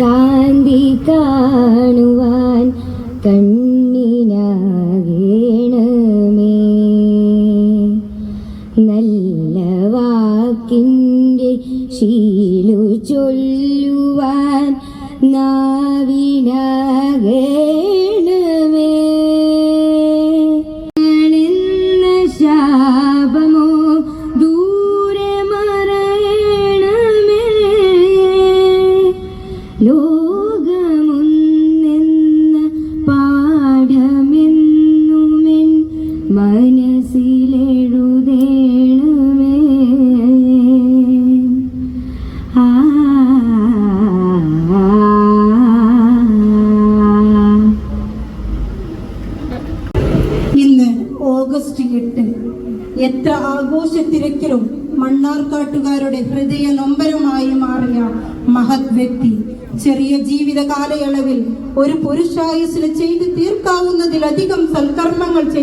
കാന്തി കാണുവാൻ കണ്ണിനാകേണമേ. നല്ല വാക്കിന്റെ ശീലു ചൊല്ലുവാൻ നാവിനാകേണമേ ലോകമൊന്നെന്ന പാഠമെന്നുമെൻ മനസ്സിലെഴുതേണമേ ഇന്ന് ഓഗസ്റ്റ് എട്ട് എത്ര ആഘോഷത്തിരക്കിലും മണ്ണാർക്കാട്ടുകാരുടെ ഹൃദയ നൊമ്പരമായി മാറിയ മഹത് വ്യക്തി. ചെറിയ ജീവിത കാലയളവിൽ ഒരു പുരുഷായുസിന് ചെയ്തു തീർക്കാവുന്നതിലധികം സൽക്കർമ്മങ്ങൾ ചെയ്തു.